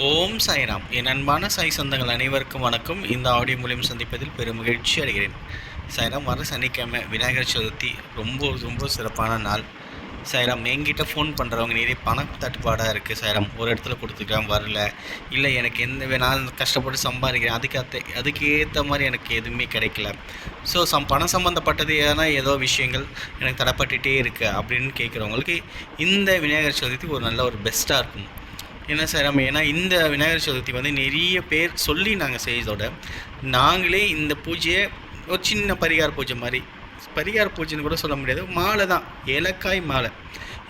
ஓம் சாய்ராம். என் அன்பான சாய் சொந்தங்கள் அனைவருக்கும் வணக்கம். இந்த ஆடியோ மூலியம் சந்திப்பதில் பெரும் மகிழ்ச்சி அடைகிறேன். சாய்ராம் வர சனிக்கிழமை விநாயகர் சதுர்த்தி. ரொம்ப ரொம்ப சிறப்பான நாள். சாய்ராம் என்கிட்ட ஃபோன் பண்ணுறவங்க நிறைய பண தட்டுப்பாடாக இருக்குது சாய்ராம். ஒரு இடத்துல கொடுத்துக்கலாம் வரல. இல்லை எனக்கு எந்த வே- நான் கஷ்டப்பட்டு சம்பாதிக்கிறேன். அதுக்கு அத்த அதுக்கு ஏற்ற மாதிரி எனக்கு எதுவுமே கிடைக்கல. ஸோ சம் பணம் சம்மந்தப்பட்டது ஏன்னா ஏதோ விஷயங்கள் எனக்கு தடப்பட்டுகிட்டே இருக்குது அப்படின்னு கேட்குறவங்களுக்கு இந்த விநாயகர் சதுர்த்தி ஒரு நல்ல ஒரு பெஸ்ட்டாக இருக்கும். என்ன சார் நம்ம ஏன்னா இந்த விநாயகர் சதுர்த்தி வந்து நிறைய பேர் சொல்லி நாங்கள் செய்ததோட நாங்களே இந்த பூஜையை ஒரு சின்ன பரிகார பூஜை மாதிரி பரிகார பூஜைன்னு கூட சொல்ல முடியாது மாலை தான் ஏலக்காய் மாலை.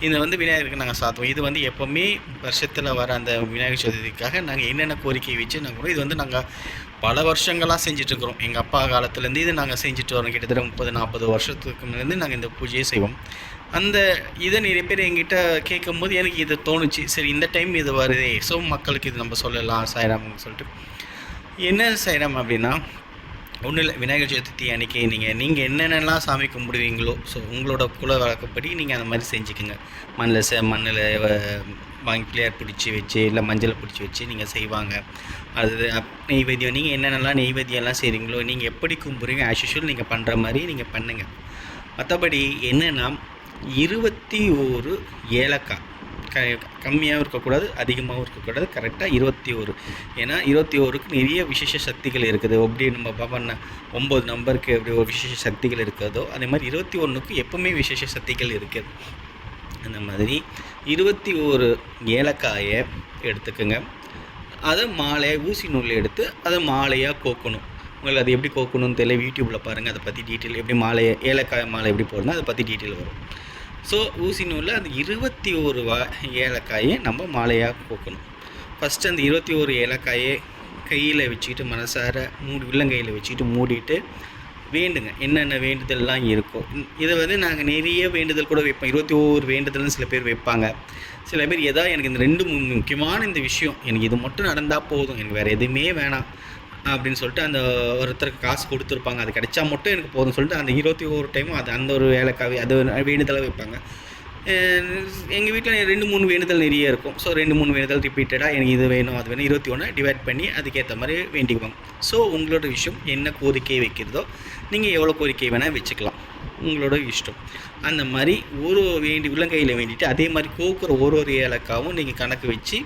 இதை வந்து விநாயகருக்கு நாங்கள் சாத்துவோம். இது வந்து எப்போவுமே வருஷத்தில் வர அந்த விநாயகர் சதுர்த்திக்காக நாங்கள் என்னென்ன கோரிக்கை வச்சு நாங்கள் இது வந்து நாங்கள் பல வருஷங்களாக செஞ்சிட்ருக்குறோம் எங்கள் அப்பா காலத்துலேருந்து இது நாங்கள் செஞ்சுட்டு வரோம். கிட்டத்தட்ட முப்பது நாற்பது வருஷத்துக்கு முன்னேருந்து நாங்கள் இந்த பூஜையை செய்வோம். அந்த இதை நிறைய பேர் எங்கிட்ட கேட்கும்போது எனக்கு இது தோணுச்சு. சரி இந்த டைம் இது வருதே. ஸோ மக்களுக்கு இது நம்ம சொல்லலாம் சாய்ராம்னு சொல்லிட்டு. என்ன சாய்ராம் அப்படின்னா ஒன்றும் இல்லை. விநாயகர் சதுர்த்தி அன்றைக்கி நீங்கள் நீங்கள் என்னென்னலாம் சாமி கும்பிடுவீங்களோ ஸோ உங்களோட குல வழக்கப்படி நீங்கள் அந்த மாதிரி செஞ்சுக்கோங்க. மண்ணில் ச மண்ணில் வாங்கி பிள்ளையார் பிடிச்சி வச்சு இல்லை மஞ்சளை பிடிச்சி வச்சு நீங்கள் செய்வாங்க. அது நெய்வேத்தியம். நீங்கள் என்னென்னலாம் நெய்வேத்தியம்லாம் செய்கிறீங்களோ நீங்கள் எப்படி கும்பிடுறீங்க ஆஸ் யூஷுவல் நீங்கள் பண்ணுற மாதிரி நீங்கள் பண்ணுங்கள் மற்றபடி என்னென்னா இருபத்தி ஓரு ஏலக்காய். க கம்மியாகவும் இருக்கக்கூடாது அதிகமாகவும் இருக்கக்கூடாது கரெக்டாக இருபத்தி ஒரு ஏன்னா இருபத்தி ஓருக்கு நிறைய விசேஷ சக்திகள் இருக்குது. எப்படி நம்ம பவன் ஒம்பது நம்பருக்கு எப்படி ஒரு விசேஷ சக்திகள் இருக்கிறதோ அதே மாதிரி இருபத்தி ஒன்றுக்கு எப்பவுமே விசேஷ சக்திகள் இருக்குது. அந்த மாதிரி இருபத்தி ஒரு ஏலக்காயை எடுத்துக்கோங்க. அதை மாலையை ஊசி நூல் எடுத்து அதை மாலையாக கோக்கணும். உங்களுக்கு அது எப்படி கோக்கணும்னு தெரியல யூடியூப்பில் பாருங்கள் அதை பற்றி டீட்டெயில் எப்படி மாலையை ஏலக்காய் மாலை எப்படி போடணும் அதை பற்றி டீட்டெயில் வரும். ஸோ ஊசி நூலில் அந்த இருபத்தி ஒரு வா ஏலக்காயை நம்ம மாலையாக கோக்கணும் ஃபஸ்ட்டு அந்த இருபத்தி ஒரு ஏலக்காயை கையில் வச்சுக்கிட்டு மனசார மூடி உள்ளங்கையில் வச்சுக்கிட்டு மூடிட்டு வேண்டுங்க. என்னென்ன வேண்டுதல்லாம் இருக்கோ. இதை வந்து நாங்கள் நிறைய வேண்டுதல் கூட வைப்போம். இருபத்தி ஓரு வேண்டுதல்னு சில பேர் வைப்பாங்க. சில பேர் எதா எனக்கு இந்த ரெண்டு மு- முக்கியமான இந்த விஷயம் எனக்கு இது மட்டும் நடந்தால் போதும். எனக்கு வேறு எதுவுமே வேணாம். அப்படின்னு சொல்லிட்டு அந்த ஒருத்தருக்கு காசு கொடுத்துருப்பாங்க. அது கிடைச்சா மட்டும் எனக்கு போதும் சொல்லிட்டு அந்த இருபத்தி ஒரு டைமும் அது அந்த ஒரு வேலைக்காவே அது ஒரு வேண்டுதலாக வைப்பாங்க எங்கள் வீட்டில் ரெண்டு மூணு வேண்டுதல் நிறைய இருக்கும். ஸோ ரெண்டு மூணு வேண்டுதல் ரிப்பீட்டடாக எனக்கு இது வேணும் அது வேணும் இருபத்தி ஒன்று டிவைட் பண்ணி அதுக்கேற்ற மாதிரி வேண்டிக்குவாங்க. ஸோ உங்களோட விஷயம் என்ன கோரிக்கை வைக்கிறதோ நீங்கள் எவ்வளோ கோரிக்கை வேணால் வச்சுக்கலாம். உங்களோட இஷ்டம். அந்த மாதிரி ஒரு வேண்டி உள்ளங்கையில் வேண்டிட்டு அதே மாதிரி கோக்குற ஒரு ஒரு ஏலக்காவும் நீங்கள் கணக்கு வச்சு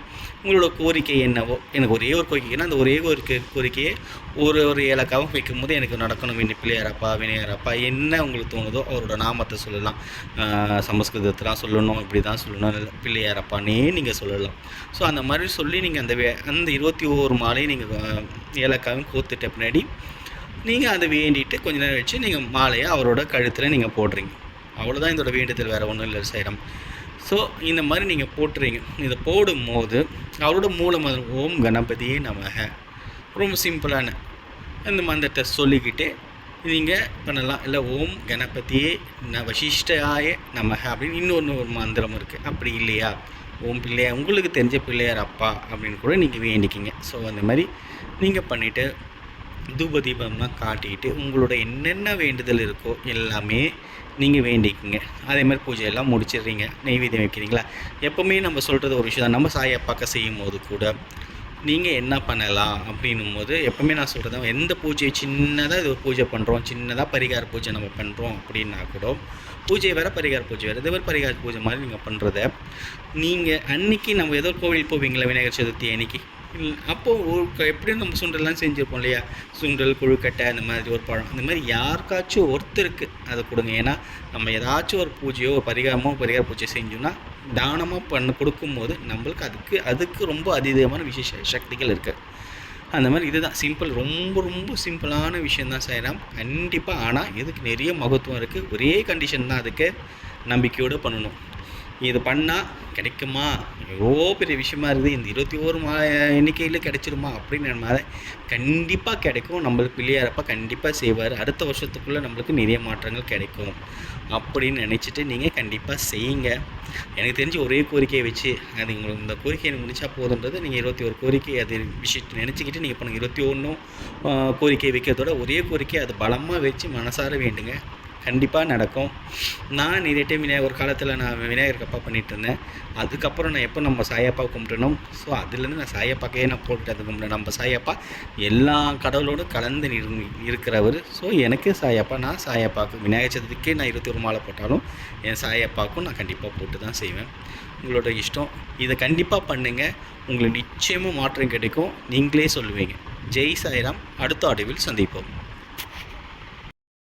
உங்களோட கோரிக்கை என்னவோ எனக்கு ஒரே ஒரு கோரிக்கைன்னா அந்த ஒரே ஒரு கோரிக்கையை ஒரு ஒரு ஏலக்காவும் வைக்கும்போது எனக்கு நடக்கணும் வேண்டிய பிள்ளையாரப்பா வினையாரப்பா என்ன உங்களுக்கு தோணுதோ அவரோட நாமத்தை சொல்லலாம். சமஸ்கிருதத்தெலாம் சொல்லணும் இப்படி தான் சொல்லணும் பிள்ளையாரப்பானே நீங்கள் சொல்லலாம். ஸோ அந்த மாதிரி சொல்லி நீங்கள் அந்த வே அந்த இருபத்தி ஒவ்வொரு மாலையும் நீங்கள் ஏலக்காவும் கோத்துட்ட பின்னாடி நீங்கள் அதை வேண்டிட்டு கொஞ்ச நேரம் வச்சு நீங்கள் மாலையை அவரோட கழுத்தில் நீங்கள் போடுறீங்க. அவ்வளோதான் இதோட வேண்டுதல் வேறு ஒன்றும் இல்லை சைரம். ஸோ இந்த மாதிரி நீங்கள் போட்டுறீங்க. இதை போடும்போது அவரோட மூல மந்திரம் ஓம் கணபதியே நமக. ரொம்ப சிம்பிளான. இந்த மந்திரத்தை சொல்லிக்கிட்டு நீங்கள் பண்ணலாம். இல்லை ஓம் கணபதியே ந வசிஷ்டாய நமக அப்படின்னு இன்னொன்று ஒரு மந்திரம் இருக்குது அப்படி இல்லையா? ஓம் பிள்ளையார் உங்களுக்கு தெரிஞ்ச பிள்ளையார் அப்பா அப்படின்னு கூட நீங்கள் வேண்டிக்கிங்க. ஸோ அந்த மாதிரி நீங்கள் பண்ணிவிட்டு தூப தீபம்லாம் காட்டிக்கிட்டு உங்களோட என்னென்ன வேண்டுதல் இருக்கோ எல்லாமே நீங்கள் வேண்டிக்குங்க. அதே மாதிரி பூஜையெல்லாம் முடிச்சிடுறீங்க. நெய்வேதியம் வைக்கிறீங்களா? எப்போவுமே நம்ம சொல்கிறது ஒரு விஷயம் தான் நம்ம சாய் அப்பாக்க செய்யும் போது கூட நீங்கள் என்ன பண்ணலாம் அப்படின்னும் போது எப்போவுமே நான் சொல்கிறது எந்த பூஜையை சின்னதாக இது ஒரு பூஜை பண்ணுறோம் சின்னதாக பரிகார பூஜை நம்ம பண்ணுறோம் அப்படின்னா கூட பூஜை வேறு பரிகார பூஜை வேறு இதே மாதிரி பரிகார பூஜை மாதிரி நீங்கள் பண்ணுறத நீங்கள் அன்னைக்கு நம்ம ஏதோ கோவில் போவீங்களா விநாயகர் சதுர்த்தி அன்னைக்கு அப்போது ஒரு எப்படியும் நம்ம சுண்டல்லாம் செஞ்சுருப்போம் இல்லையா? சுண்டல் கொழுக்கட்டை அந்த மாதிரி ஒரு பழம். அந்த மாதிரி யாருக்காச்சும் ஒருத்தருக்கு அதை கொடுங்க. ஏன்னா நம்ம ஏதாச்சும் ஒரு பூஜையோ ஒரு பரிகாரமோ பரிகார பூஜை செஞ்சோம்னா தானமாக பண்ண கொடுக்கும்போது நம்மளுக்கு அதுக்கு அதுக்கு ரொம்ப அதீதமான விசேஷ சக்திகள் இருக்குது அந்த மாதிரி இதுதான் சிம்பிள் ரொம்ப ரொம்ப சிம்பிளான விஷயம் தான் செய்யலாம் கண்டிப்பாக ஆனால் இதுக்கு நிறைய மகத்துவம் இருக்குது ஒரே கண்டிஷன் தான் அதுக்கு நம்பிக்கையோடு பண்ணணும். இது பண்ணால் கிடைக்குமா? எவ்வளோ பெரிய விஷயமா இருக்குது. இந்த இருபத்தி ஓரு மா எண்ணிக்கையில் கிடைச்சிருமா அப்படின்னு நம்ம கண்டிப்பாக கிடைக்கும். நம்மளுக்கு பிள்ளையாரப்பா கண்டிப்பாக செய்வார். அடுத்த வருஷத்துக்குள்ளே நம்மளுக்கு நிறைய மாற்றங்கள் கிடைக்கும் அப்படின்னு நினச்சிட்டு நீங்கள் கண்டிப்பாக செய்யுங்க. எனக்கு தெரிஞ்சு ஒரே கோரிக்கையை வச்சு அது உங்களுக்கு இந்த கோரிக்கையை முடிச்சா போதுன்றது நீங்கள் இருபத்தி ஒரு கோரிக்கை அது விஷயத்தை நினச்சிக்கிட்டு நீங்கள் பண்ணுங்க இருபத்தி ஒன்றும் கோரிக்கை வைக்கிறதோட ஒரே கோரிக்கை அது பலமாக வச்சு மனசார வேண்டுங்க. கண்டிப்பாக நடக்கும். நான் நிறைய டைம் விநாயகர் ஒரு காலத்தில் நான் விநாயகர் அப்பா பண்ணிட்டு இருந்தேன். அதுக்கப்புறம் நான் எப்போ நம்ம சாயப்பா கும்பிட்டணும் ஸோ அதுலேருந்து நான் சாயப்பாக்கையே நான் போட்டுட்டு அது கும்பிட்டேன் நம்ம சாயப்பா எல்லா கடவுளோடும் கலந்து இருக்கிறவர் ஸோ எனக்கு சாயப்பா நான் சாயப்பாக்கு விநாயகர் சதுர்த்திக்கே நான் இருபத்தி ஒரு மாலை போட்டாலும் என் சாயப்பாக்கும் நான் கண்டிப்பாக போட்டு தான் செய்வேன். உங்களோட இஷ்டம். இதை கண்டிப்பாக பண்ணுங்கள் உங்களுக்கு நிச்சயமாக மாற்றம் கிடைக்கும். நீங்களே சொல்லுவீங்க. ஜெய் சாய்ராம். அடுத்த ஆடிவில் சந்திப்போம்.